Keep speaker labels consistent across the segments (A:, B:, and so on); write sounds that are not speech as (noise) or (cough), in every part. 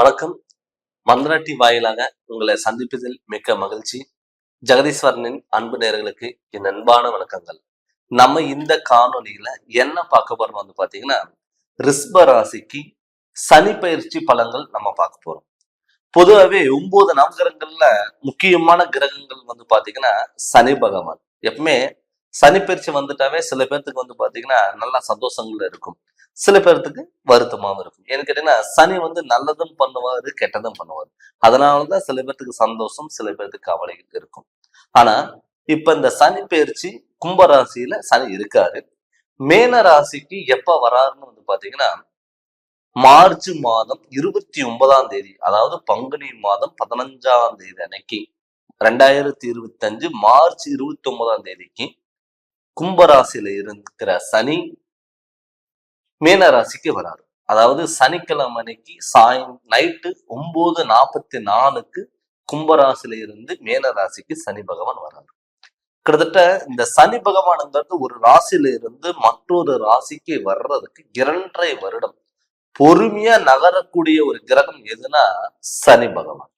A: வணக்கம். மந்திராட்டி வாயிலாக உங்களை சந்திப்பதில் மிக்க மகிழ்ச்சி. ஜெகதீஸ்வரனின் அன்பு நேர்களுக்கு என் அன்பான வணக்கங்கள். நம்ம இந்த காணொலியில என்ன பார்க்க போறோம் வந்து பாத்தீங்கன்னா ரிஸ்ப ராசிக்கு சனி பயிற்சி பலன்கள் நம்ம பார்க்க போறோம். பொதுவாகவே ஒன்பது நவகிரகங்கள்ல முக்கியமான கிரகங்கள் வந்து பாத்தீங்கன்னா சனி பகவான். எப்பவுமே சனி பயிற்சி வந்துட்டாவே சில பேர்த்துக்கு வந்து பாத்தீங்கன்னா நல்லா சந்தோஷங்கள் இருக்கும். சில பேர்த்துக்கு வருத்தமாவும் இருக்கும். ஏன்னு கேட்டீங்கன்னா சனி வந்து நல்லதும் பண்ணுவார் கெட்டதும் பண்ணுவாரு. அதனாலதான் சில பேர்த்துக்கு சந்தோஷம் சில பேர்த்துக்கு கவலைகள் இருக்கும். ஆனா இப்ப இந்த சனி பயிற்சி கும்பராசியில சனி இருக்காரு. மேன ராசிக்கு எப்ப வராருன்னு வந்து பாத்தீங்கன்னா மார்ச் மாதம் இருபத்தி ஒன்பதாம் தேதி அதாவது பங்குனி மாதம் பதினஞ்சாம் தேதி அன்னைக்கு ரெண்டாயிரத்தி இருபத்தி அஞ்சு மார்ச் இருபத்தி ஒன்பதாம் தேதிக்கு கும்பராசியில இருக்கிற சனி மீன ராசிக்கு வராரு. அதாவது சனிக்கிழமை அன்னைக்கு சாய் நைட்டு ஒன்பது நாற்பத்தி நாலுக்கு கும்பராசியில இருந்து மீன ராசிக்கு சனி பகவான் வராரு. கிட்டத்தட்ட இந்த சனி பகவான்ங்கிறது ஒரு ராசியில இருந்து மற்றொரு ராசிக்கு வர்றதுக்கு இரண்டரை வருடம் பொறுமையா நகரக்கூடிய ஒரு கிரகம் எதுனா சனி பகவான்.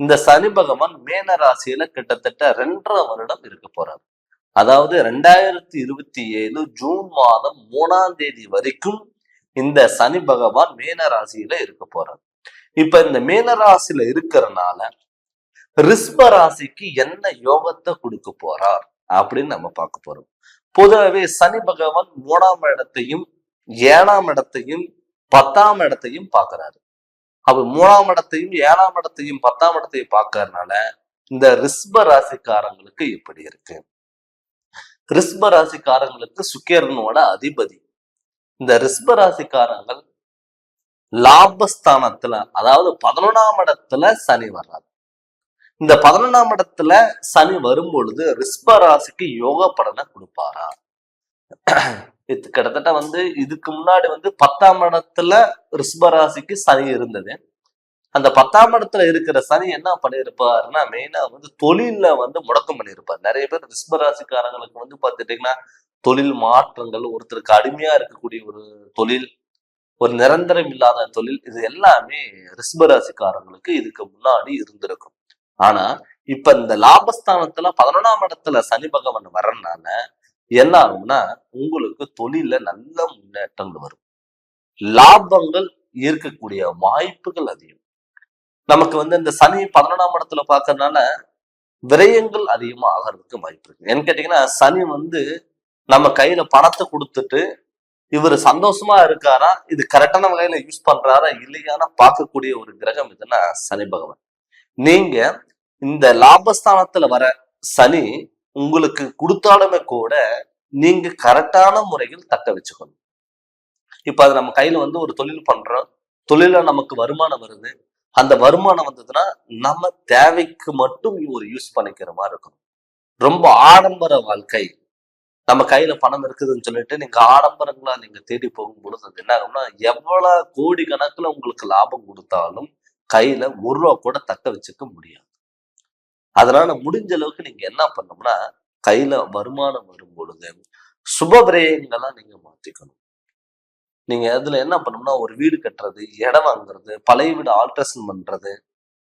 A: இந்த சனி பகவான் மேன ராசியில கிட்டத்தட்ட ரெண்டரை வருடம் இருக்க போறாரு. அதாவது ரெண்டாயிரத்தி இருபத்தி ஏழு ஜூன் மாதம் மூணாம் தேதி வரைக்கும் இந்த சனி பகவான் மேன ராசியில இருக்க போறார். இப்ப இந்த மேன ராசியில இருக்கிறனால ரிஸ்ப ராசிக்கு என்ன யோகத்தை கொடுக்க போறார் அப்படின்னு நம்ம பார்க்க போறோம். பொதுவாகவே சனி பகவான் மூணாம் இடத்தையும் ஏழாம் இடத்தையும் பத்தாம் இடத்தையும் பார்க்கறாரு. அவர் மூணாம் இடத்தையும் ஏழாம் இடத்தையும் பத்தாம் இடத்தையும் பார்க்கறதுனால இந்த ரிஸ்ப ராசிக்காரங்களுக்கு இப்படி இருக்கு. ரிஸ்ப ராசிக்காரங்களுக்கு சுக்கிரனோட அதிபதி. இந்த ரிஸ்ப ராசிக்காரங்கள் லாபஸ்தானத்துல அதாவது பதினொன்றாம் இடத்துல சனி வர்றாரு. இந்த பதினொன்றாம் இடத்துல சனி வரும் பொழுது ரிஸ்ப ராசிக்கு யோக பலனை கொடுப்பாரா? இது கிட்டத்தட்ட வந்து இதுக்கு முன்னாடி வந்து பத்தாம் இடத்துல ரிஸ்ப ராசிக்கு சனி இருந்தது. அந்த பத்தாம் இடத்துல இருக்கிற சனி என்ன பண்ணியிருப்பாருன்னா மெயினா வந்து தொழில வந்து முடக்கம் பண்ணியிருப்பார். நிறைய பேர் ரிஸ்பராசிக்காரங்களுக்கு வந்து பார்த்துட்டீங்கன்னா தொழில் மாற்றங்கள் ஒருத்தருக்கு அடிமையா இருக்கக்கூடிய ஒரு தொழில் ஒரு நிரந்தரம் இல்லாத தொழில் இது எல்லாமே ரிஸ்பராசிக்காரங்களுக்கு இதுக்கு முன்னாடி இருந்திருக்கும். ஆனா இப்ப இந்த லாபஸ்தானத்துல பதினொன்றாம் இடத்துல சனி பகவான் வர்றதுனால என்ன ஆகும்னா உங்களுக்கு தொழில நல்ல முன்னேற்றங்கள் வரும். லாபங்கள் ஈர்க்கக்கூடிய வாய்ப்புகள் அதிகம். நமக்கு வந்து இந்த சனி பதினொன்றாம் இடத்துல பார்க்கறதுனால விரயங்கள் அதிகமா ஆகிறதுக்கு வாய்ப்பு இருக்கு. ஏன்னு கேட்டீங்கன்னா சனி வந்து நம்ம கையில பணத்தை கொடுத்துட்டு இவர் சந்தோஷமா இருக்காரா இது கரெக்டான வகையில யூஸ் பண்றாரா இல்லையானா பார்க்கக்கூடிய ஒரு கிரகம் இதுன்னா சனி பகவான். நீங்க இந்த லாபஸ்தானத்துல வர சனி உங்களுக்கு கொடுத்தாலுமே கூட நீங்க கரெக்டான முறையில் தக்க வச்சுக்கணும். இப்ப அது நம்ம கையில வந்து ஒரு தொழில் பண்றோம் தொழில நமக்கு வருமானம் வருது அந்த வருமானம் வந்ததுன்னா நம்ம தேவைக்கு மட்டும் ஒரு யூஸ் பண்ணிக்கிற மாதிரி இருக்கும் ரொம்ப ஆடம்பர வாழ்க்கை. நம்ம கையில பணம் இருக்குதுன்னு சொல்லிட்டு நீங்க ஆடம்பரங்களா நீங்க தேடி போகும் பொழுது அது என்ன ஆகும்னா எவ்வளவு கோடி கணக்குல உங்களுக்கு லாபம் கொடுத்தாலும் கையில ஒரு ரூபா கூட தக்க வச்சுக்க முடியாது. அதனால முடிஞ்ச அளவுக்கு நீங்க என்ன பண்ணோம்னா கையில வருமானம் வரும் பொழுது சுப விரயங்களா நீங்க மாத்திக்கணும். நீங்க அதுல என்ன பண்ணணும்னா ஒரு வீடு கட்டுறது இடம் வாங்குறது பழைய வீடு ஆல்ட்ரேஷன் பண்றது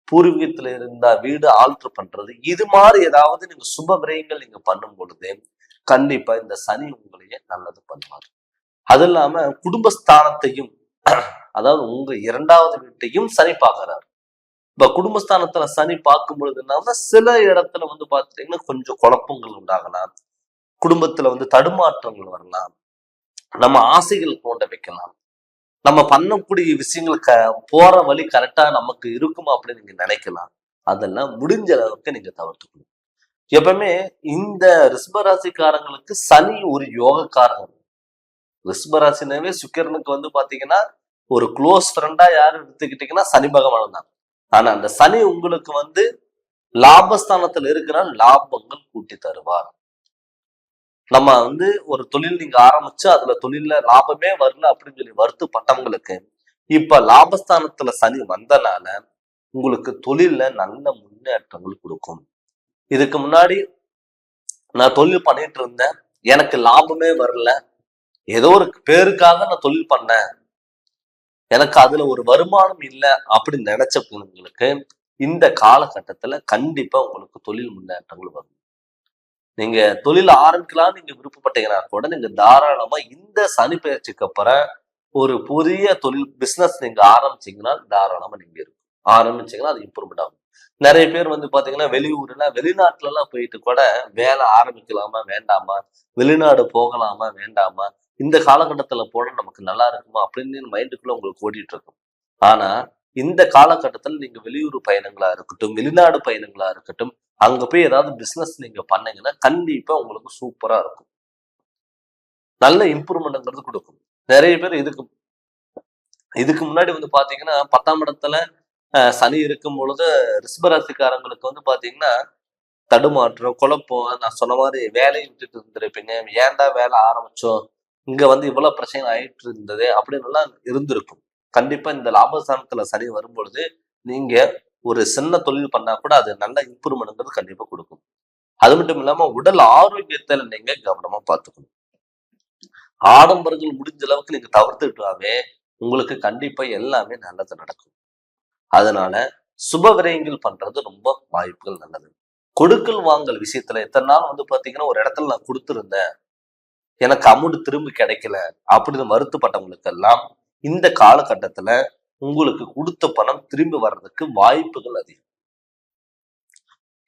A: பூர்வீகத்துல இருந்தா வீடு ஆல்ட்ரு பண்றது இது மாதிரி ஏதாவது நீங்க சுப விரயங்கள் நீங்க பண்ணும் பொழுது கண்டிப்பா இந்த சனி உங்களையே நல்லது பண்ணுவார். அது இல்லாம குடும்பஸ்தானத்தையும் அதாவது உங்க இரண்டாவது வீட்டையும் சனி பார்க்கறாரு. இப்ப குடும்பஸ்தானத்துல சனி பார்க்கும் பொழுது என்னன்னா சில இடத்துல வந்து பாத்துட்டீங்கன்னா கொஞ்சம் குழப்பங்கள் உண்டாகலாம். குடும்பத்துல வந்து தடுமாற்றங்கள் வரலாம். நம்ம ஆசைகள் தோண்ட வைக்கலாம். நம்ம பண்ணக்கூடிய விஷயங்கள் க போற வழி கரெக்டா நமக்கு இருக்குமா அப்படின்னு நீங்க நினைக்கலாம். அதெல்லாம் முடிஞ்ச அளவுக்கு நீங்க தவிர்த்துக்கணும். எப்பவுமே இந்த ரிஷபராசிக்காரங்களுக்கு சனி ஒரு யோகக்காரங்க ரிஷபராசினாவே சுக்கிரனுக்கு வந்து பாத்தீங்கன்னா ஒரு க்ளோஸ் ஃப்ரெண்டா யாரு எடுத்துக்கிட்டீங்கன்னா சனி பகவான் தான். ஆனா அந்த சனி உங்களுக்கு வந்து லாபஸ்தானத்துல இருக்கிற லாபங்கள் கூட்டி தருவார். நம்ம வந்து ஒரு தொழில் நீங்க ஆரம்பிச்சு அதுல தொழில்ல லாபமே வரல அப்படின்னு சொல்லி வருத்தப்பட்டவங்களுக்கு இப்ப லாபஸ்தானத்துல சனி வந்தனால உங்களுக்கு தொழில்ல நல்ல முன்னேற்றங்கள் கொடுக்கும். இதுக்கு முன்னாடி நான் தொழில் பண்ணிட்டு இருந்தேன். எனக்கு லாபமே வரல. ஏதோ ஒரு பேருக்காக நான் தொழில் பண்ணேன். எனக்கு அதுல ஒரு வருமானம் இல்லை அப்படின்னு நினைச்சவங்களுக்கு இந்த காலகட்டத்துல கண்டிப்பா உங்களுக்கு தொழில் முன்னேற்றங்கள் வரும். நீங்க தொழில் ஆரம்பிக்கலாம் நீங்க விருப்பப்பட்டீங்கன்னா கூட நீங்க தாராளமா இந்த சனி பயிற்சிக்கு அப்புறம் ஒரு புதிய தொழில் பிசினஸ் நீங்க ஆரம்பிச்சீங்கன்னா தாராளமா நீங்க இருக்கும். ஆரம்பிச்சீங்கன்னா அது இம்ப்ரூவ்மெண்ட் ஆகும். நிறைய பேர் வந்து பாத்தீங்கன்னா வெளியூர்ல வெளிநாட்டுல எல்லாம் போயிட்டு கூட வேலை ஆரம்பிக்கலாமா வேண்டாமா? வெளிநாடு போகலாமா வேண்டாமா? இந்த காலகட்டத்துல போட நமக்கு நல்லா இருக்குமா? அப்படின்னு மைண்டுக்குள்ள உங்களுக்கு ஓடிட்டு இருக்கும். ஆனா இந்த காலகட்டத்தில் நீங்க வெளியூர் பயணங்களா இருக்கட்டும் வெளிநாடு பயணங்களா இருக்கட்டும் அங்க போய் ஏதாவது பிசினஸ் நீங்க பண்ணீங்கன்னா கண்டிப்பா உங்களுக்கு சூப்பரா இருக்கும். நல்ல இம்ப்ரூவ்மெண்ட்ங்கிறது கொடுக்கும். நிறைய பேர் இதுக்கு இதுக்கு முன்னாடி வந்து பாத்தீங்கன்னா பத்தாம் இடத்துல சனி இருக்கும் பொழுது ரிஷபராசிக்காரங்களுக்கு வந்து பாத்தீங்கன்னா தடுமாற்றம் குழப்பம் நான் சொன்ன மாதிரி வேலையை விட்டுட்டு இருந்திருப்பீங்க. ஏன்டா வேலை ஆரம்பிச்சோம்? இங்க வந்து இவ்வளவு பிரச்சனை ஆயிட்டு இருந்தது அப்படின்னு எல்லாம் இருந்திருக்கும். கண்டிப்பா இந்த லாபஸ்தானத்துல சனி வரும்பொழுது நீங்க ஒரு சின்ன தொழில் பண்ணா கூட அது நல்ல இம்ப்ரூவ்மெண்ட்ங்கிறது கண்டிப்பா கொடுக்கும். அது மட்டும் இல்லாம உடல் ஆரோக்கியத்தை நீங்க கவனமா பார்த்துக்கணும். ஆடம்பரங்கள் முடிஞ்ச அளவுக்கு நீங்க தவிர்த்துட்டாவே உங்களுக்கு கண்டிப்பா எல்லாமே நல்லது நடக்கும். அதனால சுப விரயங்கள் பண்றது ரொம்ப வாய்ப்புகள் நல்லது. கொடுக்கல் வாங்கல் விஷயத்துல எத்தனை நாள் வந்து பாத்தீங்கன்னா ஒரு இடத்துல நான் கொடுத்துருந்தேன். எனக்கு அமௌண்ட் திரும்பி கிடைக்கல. அப்படின்னு வருத்தப்பட்டவங்களுக்கு எல்லாம் இந்த காலகட்டத்துல உங்களுக்கு கொடுத்த பணம் திரும்பி வர்றதுக்கு வாய்ப்புகள் அதிகம்.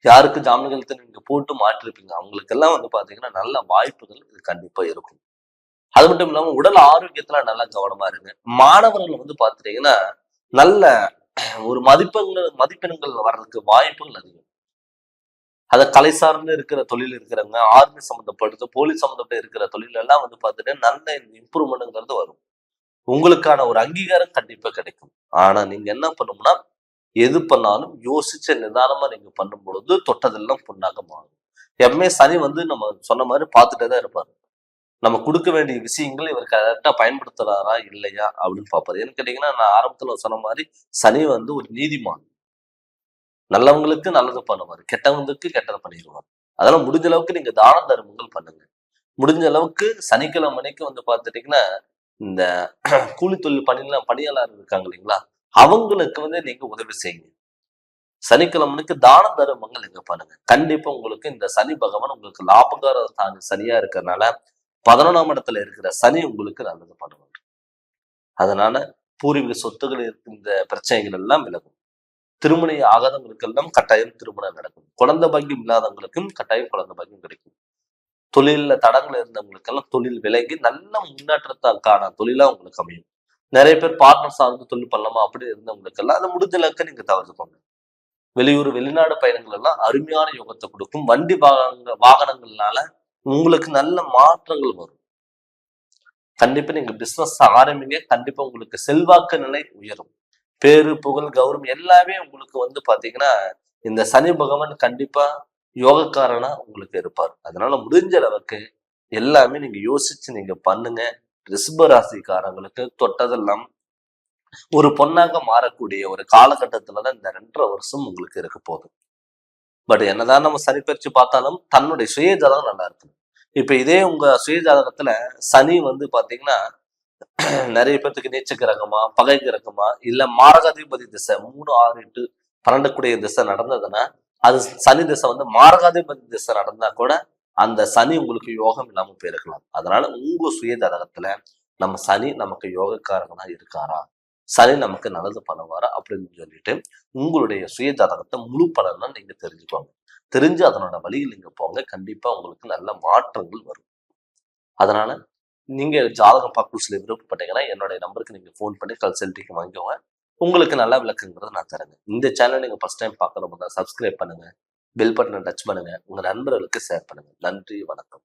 A: யாருக்கு ஜாமீன்களுக்கு நீங்க போட்டு மாற்றிருப்பீங்க அவங்களுக்கு எல்லாம் வந்து பாத்தீங்கன்னா நல்ல வாய்ப்புகள் இது கண்டிப்பா இருக்கும். அது மட்டும் இல்லாம உடல் ஆரோக்கியத்துல நல்லா கவனமா இருங்க. மாணவர்கள் வந்து பாத்துட்டீங்கன்னா நல்ல ஒரு மதிப்பெண்கள் மதிப்பெண்கள் வர்றதுக்கு வாய்ப்புகள் அதிகம். அத கலை சார்ந்து இருக்கிற தொழில் இருக்கிறவங்க ஆர்மி சம்மந்தப்பட்டது போலீஸ் சம்மந்தப்பட்ட இருக்கிற தொழில் எல்லாம் வந்து பார்த்துட்டு நல்ல இம்ப்ரூவ்மெண்ட்ங்கிறது வரும். உங்களுக்கான ஒரு அங்கீகாரம் கண்டிப்பா கிடைக்கும். ஆனா நீங்க என்ன பண்ணணும்னா எது பண்ணாலும் யோசிச்ச நிதானமா நீங்க பண்ணும் பொழுது தொட்டதெல்லாம் பொண்ணாக மாறும். எப்பவுமே சனி வந்து நம்ம சொன்ன மாதிரி பார்த்துட்டே தான் இருப்பாரு. நம்ம கொடுக்க வேண்டிய விஷயங்கள் இவர் கரெக்டா பயன்படுத்துறாரா இல்லையா அப்படின்னு பார்ப்பாரு. ஏன்னு கேட்டீங்கன்னா நான் ஆரம்பத்துல சொன்ன மாதிரி சனி வந்து ஒரு நீதிமான். நல்லவங்களுக்கு நல்லது பண்ணுவார். கெட்டவங்களுக்கு கெட்டதை பண்ணிடுவார். அதெல்லாம் முடிஞ்ச அளவுக்கு நீங்க தான தர்மங்கள் பண்ணுங்க. முடிஞ்ச அளவுக்கு சனிக்கிழமை மணிக்கு வந்து பார்த்துட்டீங்கன்னா இந்த (clears throat) கூலி தொழில் பணியெல்லாம் பணியாளர் இருக்காங்க இல்லைங்களா? அவங்களுக்கு வந்து நீங்க உதவி செய்யுங்க. சனிக்கிழமைக்கு தான தர்மங்கள் நீங்க பண்ணுங்க. கண்டிப்பா உங்களுக்கு இந்த சனி பகவான் உங்களுக்கு லாபகார தாங்க சனியா இருக்கிறதுனால பதினொன்றாம் இடத்துல இருக்கிற சனி உங்களுக்கு நல்லது பண்ணுவாங்க. அதனால பூர்வீக சொத்துக்கள் இருக்க இந்த பிரச்சனைகள் எல்லாம் விலகும். திருமண ஆகாதவங்களுக்கெல்லாம் கட்டாயம் திருமணம் நடக்கும். குழந்தை பாக்கியம் இல்லாதவங்களுக்கும் கட்டாயம் குழந்தை பாக்கியம் கிடைக்கும். தொழில்ல தடங்கள் இருந்தவங்களுக்கெல்லாம் தொழில் விலகி நல்ல முன்னேற்றத்துக்கான தொழிலா உங்களுக்கு அமையும். நிறைய பேர் பார்ட்னர் சார்ந்து தொழில் பண்ணலாமா அப்படி இருந்தவங்களுக்கெல்லாம் அதை முடிஞ்ச அளவுக்கு நீங்க தவிர்த்துக்கோங்க. வெளியூர் வெளிநாடு பயணங்கள் எல்லாம் அருமையான யோகத்தை கொடுக்கும். வண்டி வாகனங்கள் வாகனங்கள்னால உங்களுக்கு நல்ல மாற்றங்கள் வரும். கண்டிப்பா நீங்க பிசினஸ் ஆரம்பிங்க. கண்டிப்பா உங்களுக்கு செல்வாக்கு நிலை உயரும். பேரு புகழ் கௌரவம் எல்லாமே உங்களுக்கு வந்து பாத்தீங்கன்னா இந்த சனி பகவான் கண்டிப்பா யோகக்காரனா உங்களுக்கு இருப்பார். அதனால முடிஞ்ச அளவுக்கு எல்லாமே நீங்க யோசிச்சு நீங்க பண்ணுங்க. ரிசப ராசிக்காரங்களுக்கு தொட்டதெல்லாம் ஒரு பொண்ணாக மாறக்கூடிய ஒரு காலகட்டத்துலதான் இந்த ரெண்டரை வருஷம் உங்களுக்கு இருக்க போகுது. பட் என்னதான் நம்ம சரிபரிச்சு பார்த்தாலும் தன்னுடைய சுயஜாதகம் நல்லா இருக்கு இப்ப இதே உங்க சுயஜாதகத்துல சனி வந்து பாத்தீங்கன்னா நிறைய பேர்த்துக்கு நீச்ச கிரகமா பகை கிரகமா இல்ல மாரகாதிபதி திசை மூணு ஆறு எட்டு பன்னெண்டு கூடிய திசை நடந்ததுன்னா அது சனி திசை வந்து மாரகாதிபதி திசை நடந்தா கூட அந்த சனி உங்களுக்கு யோகம் இல்லாம போயிருக்கலாம். அதனால உங்க சுய ஜாதகத்துல நம்ம சனி நமக்கு யோகக்காரங்களா இருக்காரா? சனி நமக்கு நல்லது பண்ணுவாரா? அப்படின்னு சொல்லிட்டு உங்களுடைய சுய ஜாதகத்தை முழு பலனா நீங்க தெரிஞ்சுக்கோங்க. தெரிஞ்சு அதனோட வழியில் நீங்க போங்க. கண்டிப்பா உங்களுக்கு நல்ல மாற்றங்கள் வரும். அதனால நீங்க ஜாதகம் பார்க்கணும் சில விருப்பப்பட்டீங்கன்னா என்னுடைய நம்பருக்கு நீங்க ஃபோன் பண்ணி கன்சல்டிங் வாங்கிக்கோங்க. உங்களுக்கு நல்ல விளக்குங்கிறத நான் தரேங்க. இந்த சேனல் நீங்கள் ஃபர்ஸ்ட் டைம் பார்க்கணும் தான் சப்ஸ்கிரைப் பண்ணுங்கள் பெல் பட்டனை டச் பண்ணுங்கள் உங்கள் நண்பர்களுக்கு ஷேர் பண்ணுங்கள் நன்றி வணக்கம்.